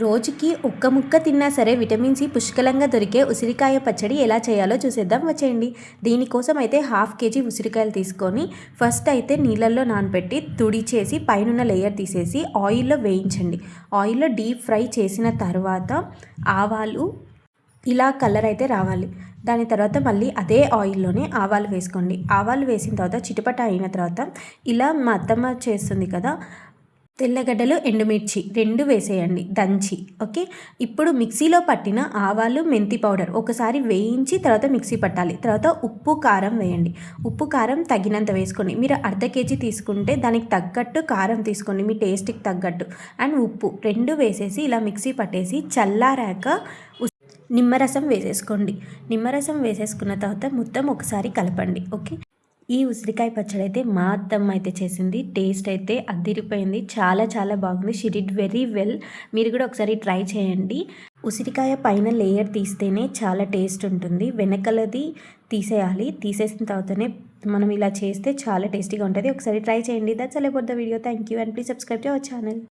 రోజుకి ఒక్క ముక్క తిన్నా సరే విటమిన్ సి పుష్కలంగా దొరికే ఉసిరికాయ పచ్చడి ఎలా చేయాలో చూసేద్దాం. వచ్చేయండి. దీనికోసం అయితే హాఫ్ కేజీ ఉసిరికాయలు తీసుకొని ఫస్ట్ అయితే నీళ్ళల్లో నానబెట్టి తుడిచేసి పైనున్న లేయర్ తీసేసి ఆయిల్లో వేయించండి. ఆయిల్లో డీప్ ఫ్రై చేసిన తర్వాత ఆవాలు ఇలా కలర్ అయితే రావాలి. దాని తర్వాత మళ్ళీ అదే ఆయిల్లోనే ఆవాలు వేసుకోండి. ఆవాలు వేసిన తర్వాత చిటపట అయిన తర్వాత ఇలా మా అత్తమ్మ చేస్తుంది కదా తెల్లగడ్డలు ఎండుమిర్చి రెండు వేసేయండి దంచి ఓకే? ఇప్పుడు మిక్సీలో పట్టిన ఆవాలు మెంతి పౌడర్ ఒకసారి వేయించి తర్వాత మిక్సీ పట్టాలి. తర్వాత ఉప్పు కారం వేయండి. ఉప్పు కారం తగినంత వేసుకోండి. మీరు అర్ధ కేజీ తీసుకుంటే దానికి తగ్గట్టు కారం తీసుకోండి మీ టేస్ట్కి తగ్గట్టు. అండ్ ఉప్పు రెండు వేసేసి ఇలా మిక్సీ పట్టేసి చల్లారాక నిమ్మరసం వేసేసుకోండి. నిమ్మరసం వేసేసుకున్న తర్వాత మొత్తం ఒకసారి కలపండి ఓకే? ఈ ఉసిరికాయ పచ్చడి అయితే మా అత్తమ్మ అయితే చేసింది. టేస్ట్ అయితే అదిరిపోయింది. చాలా చాలా బాగుంది. షీ డిడ్ వెరీ వెల్ మీరు కూడా ఒకసారి ట్రై చేయండి. ఉసిరికాయ పైన లేయర్ తీస్తేనే చాలా టేస్ట్ ఉంటుంది. వెనకలది తీసేయాలి. తీసేసిన తర్వాతనే మనం ఇలా చేస్తే చాలా టేస్టీగా ఉంటుంది. ఒకసారి ట్రై చేయండి. That's all the video thank you and please subscribe to our channel